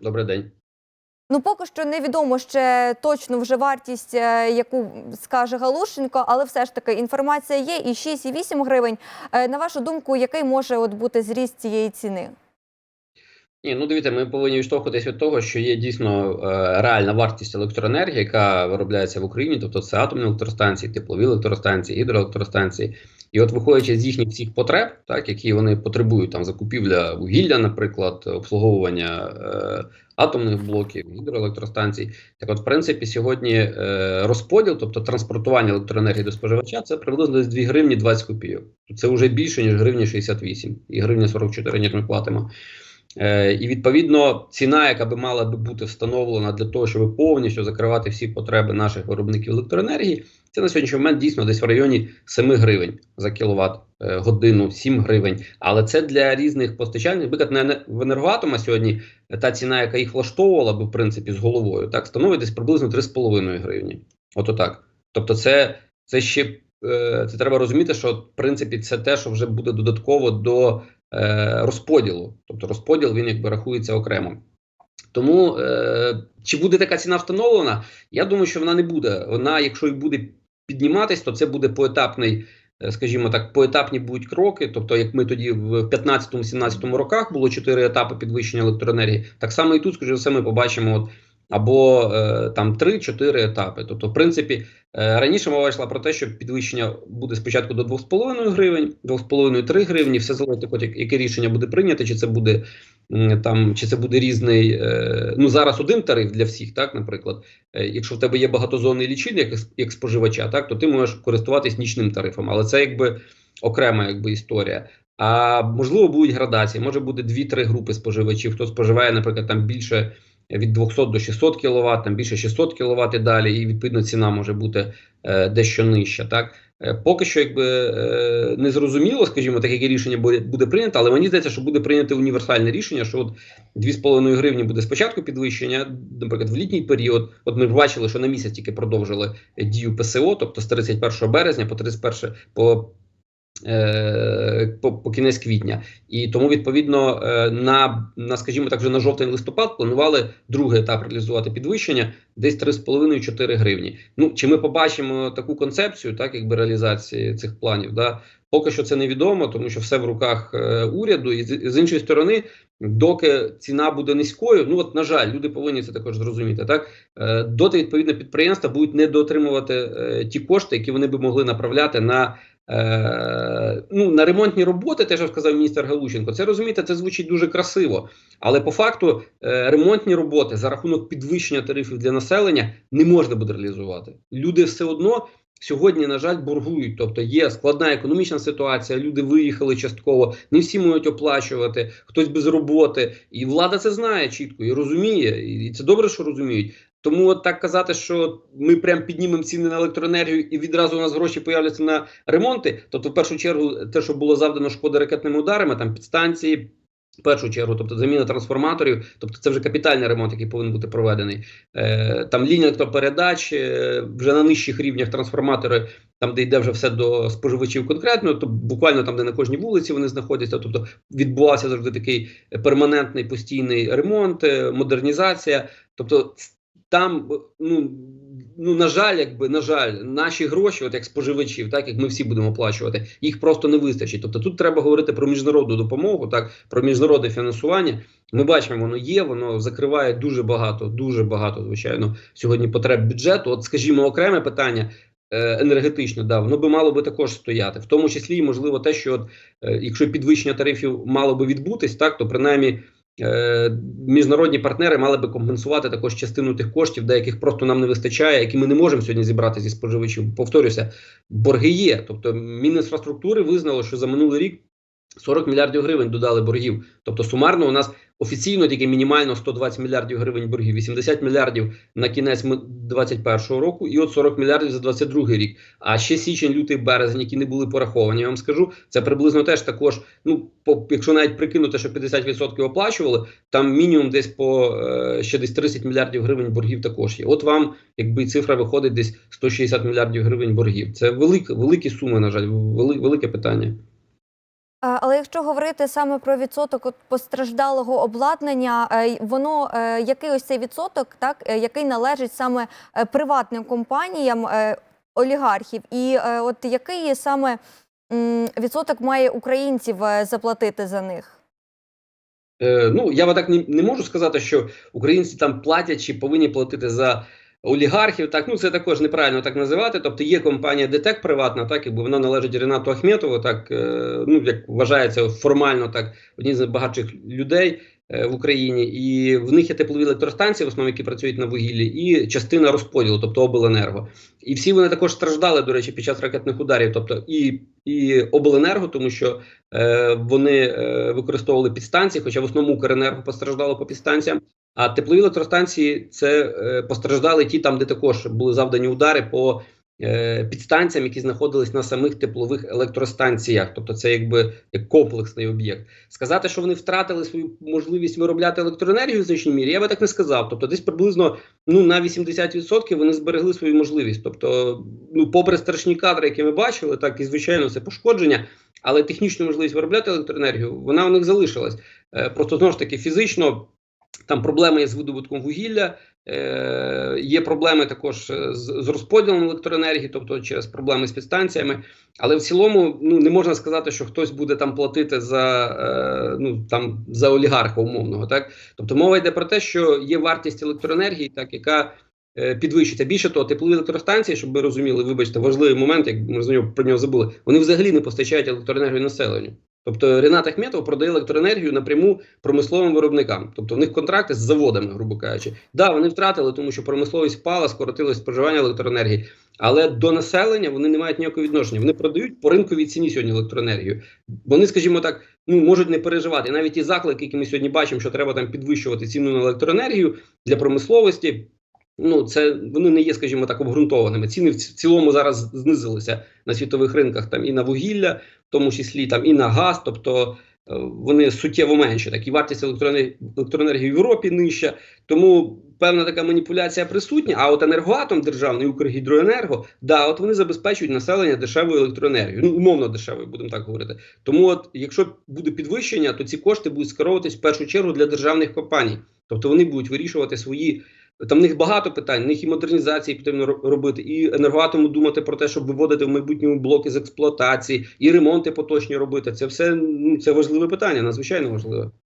Добрий день. Ну, поки що невідомо ще точно вже вартість, е, яку скаже Галушенко, але все ж таки інформація є і 6, і 8 гривень. Е, На вашу думку, який може от бути зріст цієї ціни? Ні, ну дивіться, ми повинні відштовхуватися від того, що є дійсно е, реальна вартість електроенергії, яка виробляється в Україні, тобто це атомні електростанції, теплові електростанції, гідроелектростанції. І от виходячи з їхніх всіх потреб, так які вони потребують, там закупівля вугілля, наприклад, обслуговування е, атомних блоків, гідроелектростанцій. Так, от, в принципі, сьогодні е, розподіл, тобто транспортування електроенергії до споживача, це приблизно десь 2 гривні 20 копійок. Це вже більше ніж гривня 68 і гривня 44, ніж ми платимо. Е, і відповідно ціна, яка би мала би бути встановлена для того, щоб повністю закривати всі потреби наших виробників електроенергії, це на сьогоднішній момент дійсно десь в районі 7 гривень за кіловат е, годину, 7 гривень. Але це для різних постачальників. Наприклад, на в енергоатома сьогодні та ціна, яка їх влаштовувала би в принципі з головою, так становить десь приблизно 3,5 гривні. Ото так. Тобто, це, це ще е, це треба розуміти, що в принципі це те, що вже буде додатково до е, розподілу. Тобто розподіл він якби рахується окремо. Тому е, чи буде така ціна встановлена? Я думаю, що вона не буде. Вона, якщо і буде підніматись, то це буде поетапний, е, скажімо так, поетапні будуть кроки. Тобто, як ми тоді в 15-17 роках було чотири етапи підвищення електроенергії, так само і тут, скажімо, все ми побачимо. От, або е, там 3-4 етапи. Тобто, в принципі, е, раніше мова йшла про те, що підвищення буде спочатку до 2,5 гривень, 2,5-3 гривні. Все залежить, от, яке рішення буде прийнято, чи це буде там, чи це буде різний. Е, ну зараз один тариф для всіх, так, наприклад. Е, якщо в тебе є багатозонний лічильник як, як споживача, так, то ти можеш користуватись нічним тарифом, але це якби окрема якби історія. А можливо, будуть градації. Може буде 2-3 групи споживачів. Хто споживає, наприклад, там більше від 200 до 600 кВт, там більше 600 кВт і далі, і відповідно ціна може бути е, дещо нижча. Так е, поки що, якби е, не зрозуміло, скажімо, так яке рішення буде, буде прийнято, але мені здається, що буде прийнято універсальне рішення, що от 2,5 гривні буде спочатку підвищення, наприклад, в літній період. От ми бачили, що на місяць тільки продовжили дію ПСО, тобто з 31 березня по 31 по по, по кінець квітня, і тому відповідно е, на, на скажімо так, вже на жовтень листопад планували другий етап реалізувати підвищення десь 3,5-4 гривні. Ну чи ми побачимо таку концепцію, так якби реалізації цих планів? Да? Поки що це невідомо, тому що все в руках е, уряду, і з, з іншої сторони, доки ціна буде низькою, ну от на жаль, люди повинні це також зрозуміти. Так е, доти відповідно підприємства будуть недоотримувати е, ті кошти, які вони би могли направляти на. Е, ну, на ремонтні роботи, те, що сказав міністр Галущенко, це розумієте, це звучить дуже красиво. Але по факту е, ремонтні роботи за рахунок підвищення тарифів для населення не можна буде реалізувати. Люди все одно сьогодні, на жаль, боргують. Тобто є складна економічна ситуація, люди виїхали частково, не всі можуть оплачувати, хтось без роботи. І влада це знає чітко і розуміє. І це добре, що розуміють. Тому от так казати, що ми прям піднімемо ціни на електроенергію і відразу у нас гроші появляться на ремонти. Тобто, в першу чергу, те, що було завдано шкоди ракетними ударами, там підстанції. В першу чергу, тобто заміна трансформаторів, тобто це вже капітальний ремонт, який повинен бути проведений. Е, Там лінія електропередач, е, вже на нижчих рівнях трансформатори, там де йде вже все до споживачів конкретно, то буквально там, де на кожній вулиці вони знаходяться. Тобто відбувався завжди такий перманентний постійний ремонт, е, модернізація. Тобто там, ну ну на жаль, якби на жаль, наші гроші, от як споживачів, так як ми всі будемо оплачувати, їх просто не вистачить. Тобто тут треба говорити про міжнародну допомогу, так про міжнародне фінансування. Ми бачимо, воно є, воно закриває дуже багато, дуже багато, звичайно, сьогодні потреб бюджету. От, скажімо, окреме питання. е, Енергетично, да, воно би мало би також стояти, в тому числі, можливо, те, що от, е, якщо підвищення тарифів мало би відбутись, так то принаймні міжнародні партнери мали би компенсувати також частину тих коштів, деяких просто нам не вистачає, які ми не можемо сьогодні зібрати зі споживачів. Повторюся, борги є. Тобто, Мінінфраструктури визнало, що за минулий рік 40 мільярдів гривень додали боргів. Тобто, сумарно у нас офіційно тільки мінімально 120 мільярдів гривень боргів, 80 мільярдів на кінець 2021 року, і от 40 мільярдів за 2022 рік. А ще січень, лютий, березень, які не були пораховані. Я вам скажу, це приблизно теж також. Ну по якщо навіть прикинути, що 50% оплачували, там мінімум десь по е, ще десь 30 мільярдів гривень боргів також є. От вам, якби цифра виходить десь 160 мільярдів гривень боргів. Це велика великі суми, на жаль, вели, велике питання. Е, Але якщо говорити саме про відсоток постраждалого обладнання, е, воно е, який ось цей відсоток, так який належить саме приватним компаніям олігархів, і от який саме відсоток має українців заплатити за них? Ну, я так не, не можу сказати, що українці там платять чи повинні платити за олігархів. Так, ну це також неправильно так називати. Тобто є компанія ДТЕК приватна, так якби вона належить Ренату Ахметову, так е, ну як вважається формально, так одні з найбагатших людей е, в Україні, і в них є теплові електростанції, в основному які працюють на вугіллі, і частина розподілу, тобто обленерго. І всі вони також страждали, до речі, під час ракетних ударів, тобто і, і обленерго, тому що е, вони е, використовували підстанції, хоча в основному Укренерго постраждало по підстанціям. А теплові електростанції це е, постраждали ті, там, де також були завдані удари по е, підстанціям, які знаходились на самих теплових електростанціях. Тобто, це якби як комплексний об'єкт. Сказати, що вони втратили свою можливість виробляти електроенергію в значній мірі, я би так не сказав. Тобто, десь приблизно ну на 80% вони зберегли свою можливість. Тобто, ну, попри страшні кадри, які ми бачили, так і звичайно це пошкодження, але технічну можливість виробляти електроенергію, вона у них залишилась. Е, просто знову ж таки фізично. Там проблеми є з видобутком вугілля, е, є проблеми також е, з, з розподілом електроенергії, тобто через проблеми з підстанціями. Але в цілому ну не можна сказати, що хтось буде там платити за е, ну там за олігарха умовного. Так, тобто мова йде про те, що є вартість електроенергії, так яка е, підвищиться. Більше того, теплові електростанції, щоб ви розуміли, вибачте, важливий момент, як ми з нього про нього забули. Вони взагалі не постачають електроенергію населенню. Тобто Ренат Ахметов продає електроенергію напряму промисловим виробникам. Тобто в них контракти з заводами, грубо кажучи. Да, вони втратили, тому що промисловість впала, скоротилось споживання електроенергії. Але до населення вони не мають ніякого відношення. Вони продають по ринковій ціні сьогодні електроенергію. Вони, скажімо так, ну можуть не переживати. Навіть ті заклики, які ми сьогодні бачимо, що треба там підвищувати ціну на електроенергію для промисловості. Ну, це вони не є, скажімо так, обґрунтованими. Ціни в цілому зараз знизилися на світових ринках там і на вугілля, в тому числі там і на газ, тобто е, вони суттєво менші. Так і вартість електроенергії, в Європі нижча. Тому певна така маніпуляція присутня. А от енергоатом державний Укргідроенерго, да, от вони забезпечують населення дешевою електроенергією. Ну умовно дешевою, будемо так говорити. Тому, от якщо буде підвищення, то ці кошти будуть скеровуватись в першу чергу для державних компаній. Тобто вони будуть вирішувати свої. Там в них багато питань, в них і модернізації потрібно робити, і енергоатому думати про те, щоб виводити в майбутньому блоки з експлуатації, і ремонти поточні робити. Це все ну, це важливе питання, надзвичайно важливе.